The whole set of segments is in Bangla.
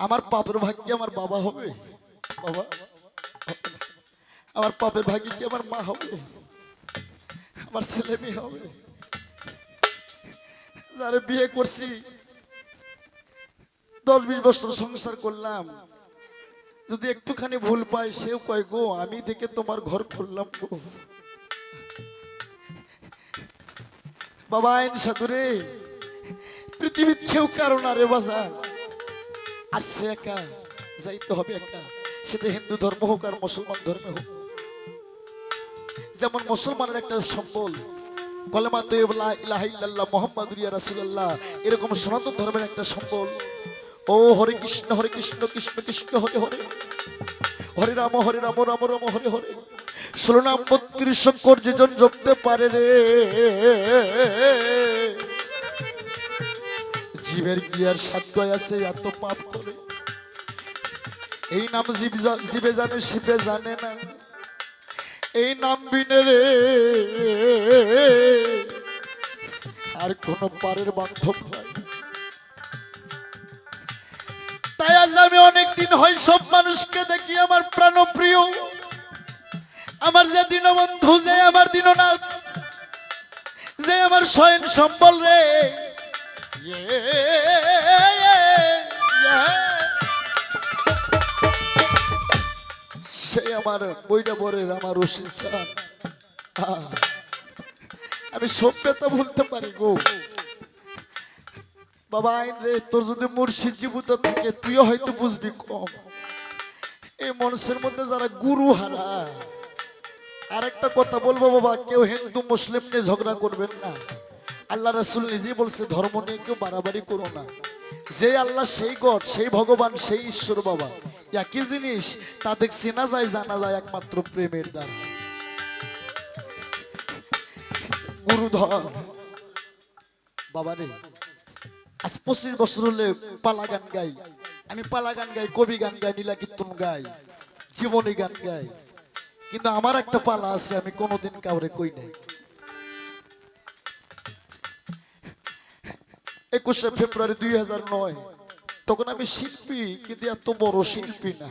আমার পাপের ভাগ আমার বাবা হবে। বাবা? আমার পাপের ভাগ্যে কি আমার মা হবে? আমার ছেলে মেয়ে হবে? যারে বিয়ে করছি, দশ বিশ বছর সংসার করলাম, যদি একটুখানি ভুল পাই সেও কয়, গো, আমি দেখে তোমার ঘর খুললাম গো। বাবা আইন সাধুরে পৃথিবীর কেউ কারণ আরে বাজার। আর সে একা, যাইতে হবে একা। সেটা হিন্দু ধর্ম হোক আর মুসলমান ধর্মে হোক। যেমন মুসলমানের একটা সম্বল, কলেমা তো ইলাহা ইল্লাল্লাহ মুহাম্মাদুর ইয়া রাসূলুল্লাহ, এরকম সনাতন ধর্মের একটা সম্বল। ও হরে কৃষ্ণ হরে কৃষ্ণ কৃষ্ণ কৃষ্ণ, হরে হরে। হরে রাম হরে রাম রাম রাম, হরে হরে। ষোলো নাম বত্রিশ শঙ্কর যেজন জপতে পারে রে। জীবের কি আর সাধ্য আছে, এত পাপ করে। এই নাম জীব জীবে জানে, শিবে জানে না। এই নাম বিনে রে। আর কোন পারের বান্ধব তাই আজ আমি অনেকদিন হয় সব মানুষকে দেখি আমার প্রাণপ্রিয়। আমার যে দীনবন্ধু, যে আমার দীননাথ, যে আমার শয়ন সম্বল রে। সে আমার বইটা আমার রশিদ আমি সভ্যতা ভুলতে পারি গো বাবা আইন রে তোর যদি মুর্শিদ জীবিত থাকে তুইও হয়তো বুঝবি কম এই মানুষের মধ্যে যারা গুরু হারা আর একটা কথা বলব বাবা কেউ হিন্দু মুসলিম নিয়ে ঝগড়া করবেন না আল্লাহ রাসুল নিজেই বলছে, ধর্ম নিয়ে কেউ বাড়াবাড়ি করো না। যে আল্লাহ সেই গড, সেই ভগবান, সেই ঈশ্বর বাবা। একই জিনিস, তাদের চেনা যায়, জানা যায় একমাত্র প্রেমের দ্বারা। গুরুধর বাবা রে আজ পঁচিশ বছর হলে পালা গান গাই। আমি পালা গান গাই, কবি গান গাই, নীলা কীর্তন গাই, জীবনী গান গাই। কিন্তু আমার একটা পালা আছে, আমি কোনোদিন কাউরে কই নাই। একুশে ফেব্রুয়ারি দুই হাজার নয়। তখন আমি শিল্পী, কিন্তু এত বড় শিল্পী না।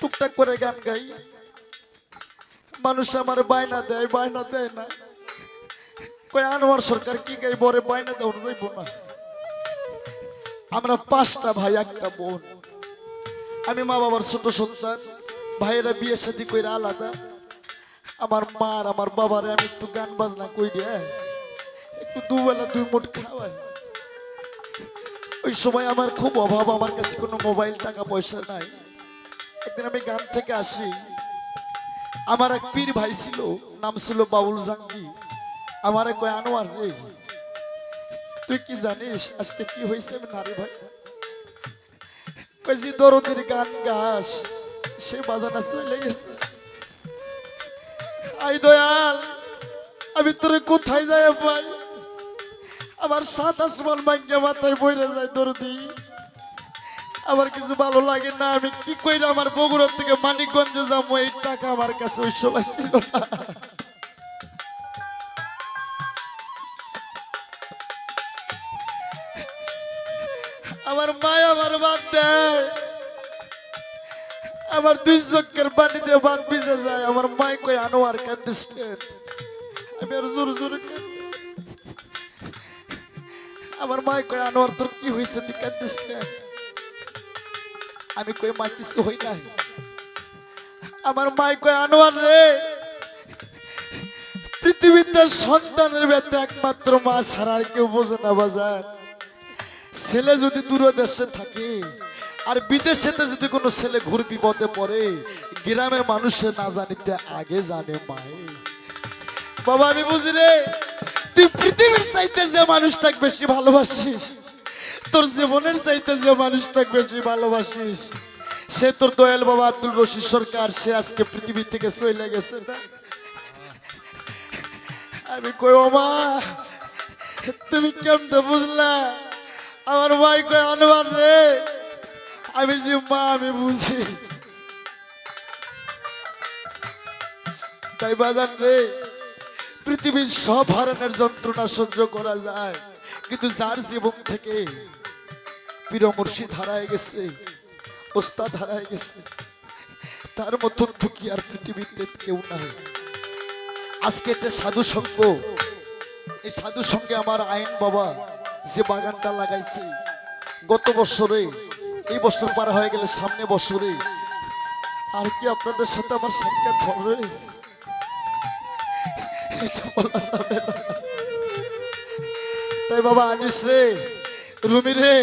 টুকটাক করে গান গাই। মানুষ আমার বায়না দেয় বায়না দেয় না। কই আনোয়ার সরকার কি গাই বরে বায়না দেওয়া যাইব না। আমরা পাঁচটা ভাই, একটা বোন। আমি মা বাবার ছোট সন্তান। ভাইয়েরা বিয়ে শাদি করে আলাদা। আমার মা আর আমার বাবারে আমি একটু গান বাজনা কই দিয়ে দুবেলা দুই মুঠ খাওয়াই। ওই সময় আমার খুব অভাব, আমার কাছে কোনো মোবাইল টাকা পয়সা নাই। একদিন আমি গান থেকে আসি। আমার এক পীর ভাই ছিল, নাম ছিল বাউল জাঙ্গি। আমার এক আনোয়ার রে, তুই কি জানিস আজকে কি হয়েছে আমি নারী ভাই? কয়েছি দরদের গান গাস, সে বাজানা চলে গেছে। আই দয়াল, আমি তোরে কোথায় যাই ভাই আমার সাত আসমান ভাঙ্গে মাথায় বইরে যায় দরদি। আমার কিছু ভালো লাগে না, আমি কি কইরা আমার বগুড়ার থেকে মানিকগঞ্জে যাব? এই টাকা আমার কাছে ওই সময় ছিল আমার মায় আমার বাদ দেয় আমার দুই চক্কের দিয়ে বাদ ভিজে যায়। আমার মায় কই আনোয়ার কেন? আমি আর জোরে জোরে। আমার মায় কই আনোয়ার, তোর কি হয়েছে? তুই কেন? আমি কই, মা, কিছু হই নাই। আমার মায় কই আনোয়ার রে, পৃথিবীতে সন্তানের ব্যথা একমাত্র মা ছাড়া আর কেউ বোঝে না বাজার। ছেলে যদি দূর দেশে থাকে আর বিদেশেতে যদি কোনো ছেলে ঘুর বিপদে পড়ে, গ্রামের মানুষে না জানিতে আগে জানে মায়ে বাবা, আমি বুঝি রে তুই পৃথিবীর চাইতে যে মানুষটাকে বেশি ভালোবাসিস, তোর জীবনের চাইতে যে মানুষটাকে বেশি ভালোবাসিস, সে তোর দয়াল বাবা আব্দুল রশিদ সরকার, সে আজকে পৃথিবী থেকে চলে গেছে। আমি কই মা, তুমি কেমনে বুঝলা? আমার ভাই কই আনবার রে, আমি যে মা, আমি বুঝি। তাই বাজান রে পৃথিবীর সব হারানোর যন্ত্রণা সহ্য করা যায়। কিন্তু যার জীবন থেকে প্রিয় মুর্শিদ হারায় গেছে, ওস্তাদ হারায় গেছে, তার মতন দুঃখী আর পৃথিবীতে কেউ নাই। আজকে একটা সাধু সঙ্গ, এই সাধু সঙ্গে আমার আইন বাবা যে বাগানটা লাগাইছে, গত বছরে, এই বছর পার হয়ে গেলে সামনে বছরে, আর কি আপনাদের সাথে আমার সাক্ষাৎ হবে? তাই বাবা, আনিস রে, রুমি রে,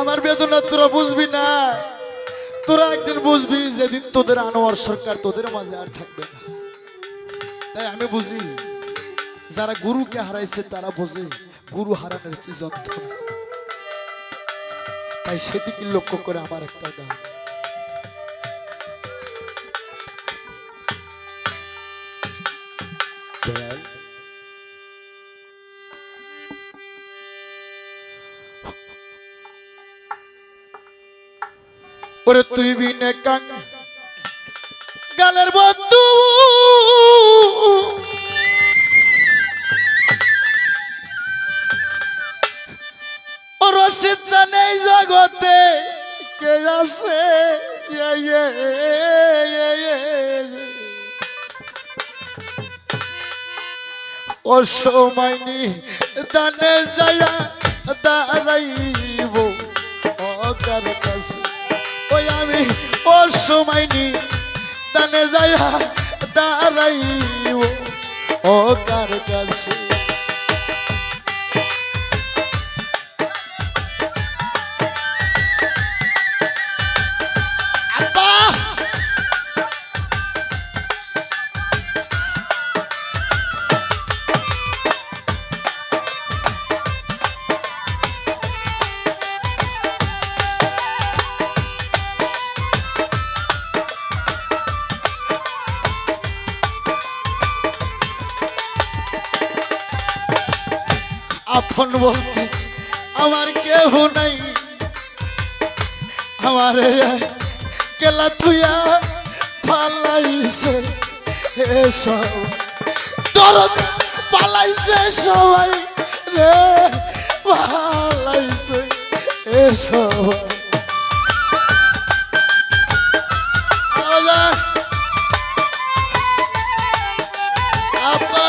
আমার বেদনা তোরা বুঝবি না। তোরা একদিন বুঝবি যেদিন তোদের আনোয়ার সরকার তোদের মাঝে আর থাকবে না। তাই আমি বুঝি, যারা গুরুকে হারাইছে তারা বোঝে গুরু হারানোর কি যন্ত্রণা। তাই সেদিকে লক্ষ্য করে আমার একটা গান। ওরে তুই বিনে কাং গালের বন্ধু। ও রশিদ জানে জগতে কে আছে? ইয়ে, ইয়ে, ইয়ে। ও সময়নি দানে যায়া দাঁড়াইব। অকার কাছে? ওই আমি ও সময়নি দানে যায়া ও কার কাছে আপন বলতে আমার কেহ নাই। আমার কেলা তুইয়া পালাইছে এসব দরদ পালাইছে সবাই রে, পালাইছে এসব আপা।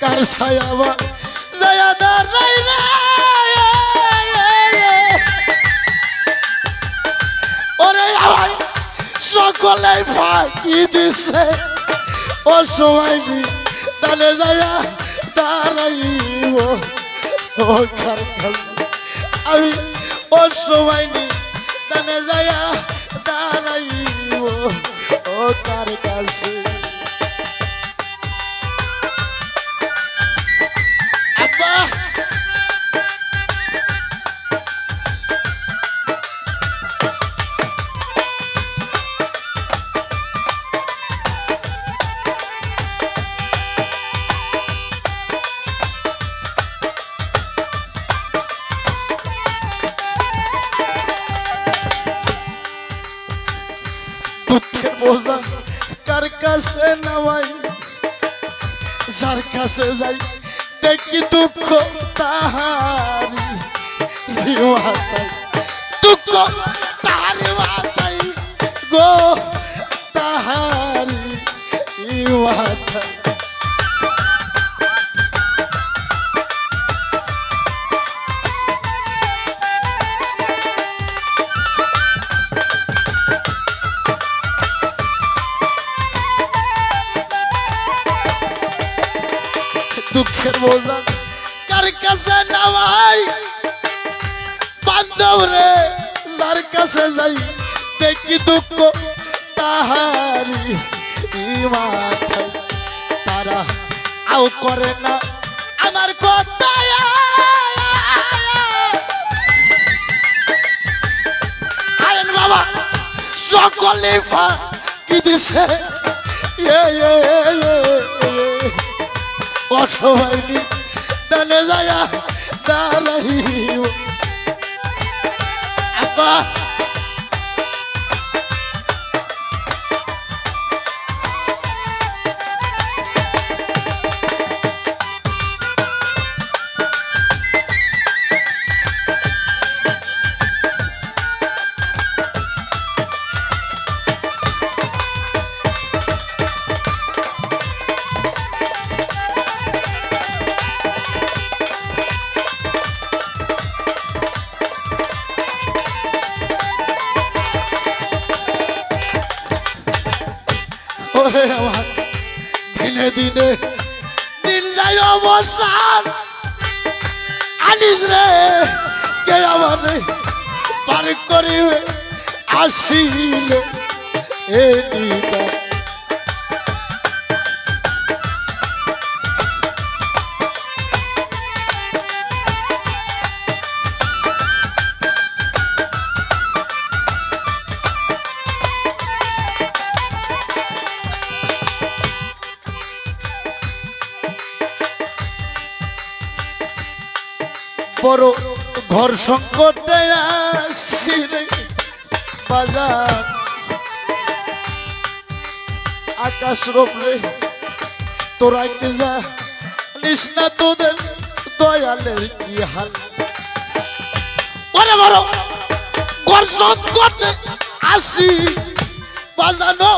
কার ছায়া আমার দয়া দাঁড়াই রে ওরে আমার সকলে ফাঁকি দিছে। ও সময় তাহলে যায়া দাঁড়াইব ও কার আমি ও সময় তাহলে যায়া দাঁড়াইব ও কার কাছে? যাই দেখি দুঃখ তাহারি মাতাই দুঃখ তাহারি মাতাই গো তাহারি মাতাই শীতের মৌজান কার কাছে না ভাই বান্ধব রে, যার কাছে যাই, দেখি দুঃখ তাহারি মাথায়। তারা আও করে না আমার কথা আয়ন বাবা, সকলে ফা কি দিছে এ এ এ। এ, এ। অসহায় দানে যায় দাঁড়াই আব্বা দিনে দিনে যাই অবসান। আনিস রে কে আমার পার করিবে? আসিলে এ নিদা ঘর সংকটে বাজার। আকাশ রোপলে তোরা কি যা নিস তোদের দয়ালের কি হাল। আসি বাজানো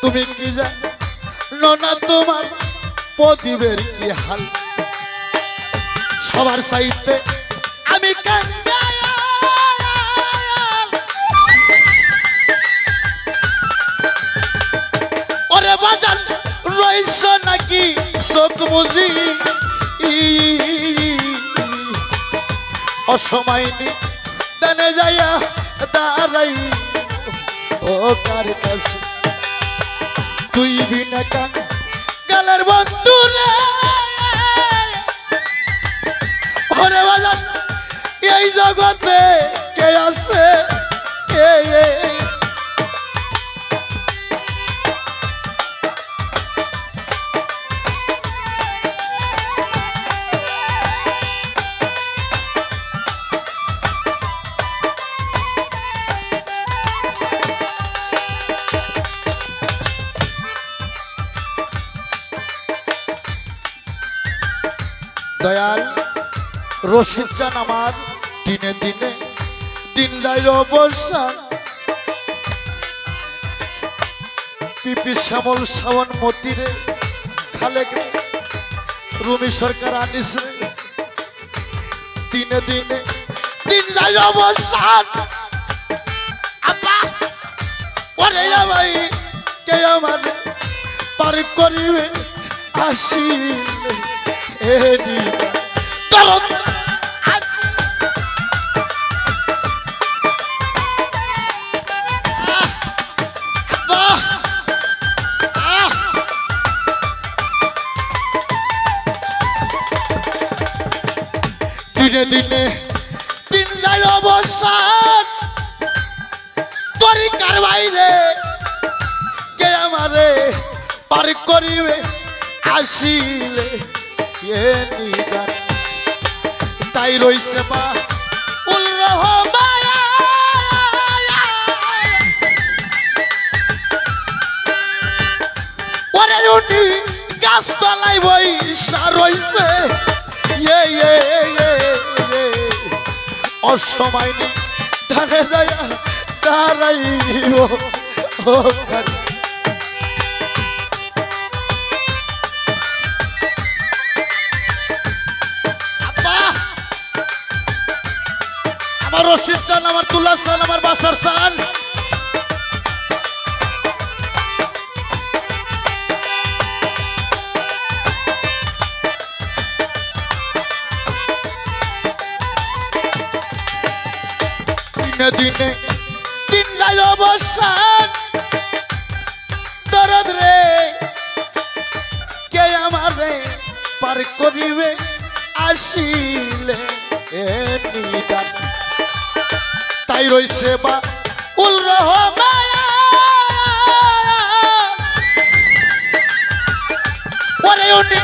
তুমি কি যা না তোমার প্রদীপের কি হাল? সবার সাইতে আমি ওরে বাজান, রইছ নাকি চোখ মুজি অসময়নি দেনে যাইয়া দাঁড়াই। ও কার কাছে? তুই বিনা কাং গালের বন্ধু রে। ওরে বাজান এই জগতে কে আছে? এ, রশিদ চান আমার। দিনে দিনে দিন যায় অবসান পিপি শ্যামল শ্রাবণ মতিরে খালেক রুমি সরকার আনিস দিনে দিনে দিন যায় অবসান ওরে ভাই, কে আমার পার করিবে? আসিলে এ দিবা দিনে দিনে দিন যায় অবসান। তরিকার বাইরে কে আমারে পার করিবে? আসিলে তাই রইছে বা উল রহমায়া ওরে রুটি গাছ তলাই বই সার রইছে এ এ এ অসময় ধারে যায় দাঁড়াইব ও আমার রশিদ চান আমার তুলা চান আমার বাসার চান। দিনে দিনে। দিন যায় অবসান দরদ রে। কে আমারে পার করিবে? আসিলে নিদান। রইছে বা উল উনি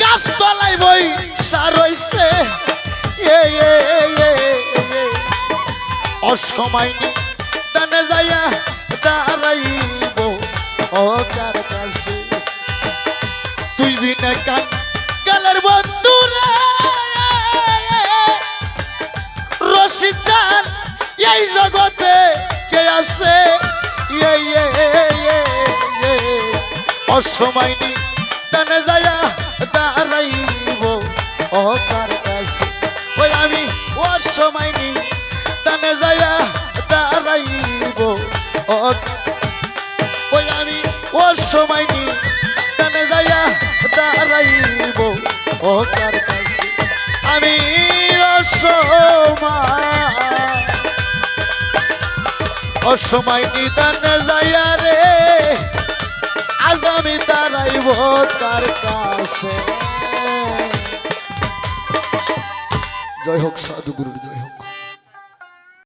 গাছ তলাই বই সার রইছে। এ এ এ এ অসমাইনি দানে যাইয়া দাঁড়াইব, ও কাছে। তুই কান গালের বন্ধু রে রশি চান, এই জগতে কে আছে? ইয়ে ইয়ে ইয়ে অসমাইনি দানে যাইয়া দাঁড়াইব, ও কার অসমাইনি দানে যাইয়া দাঁড়াইব। ও কার আমি অসময়। নিদানে যাইয়া রে, আজ আমি দাঁড়াইব তার কাছে। জয় হোক সাধু গুরুর জয় হোক।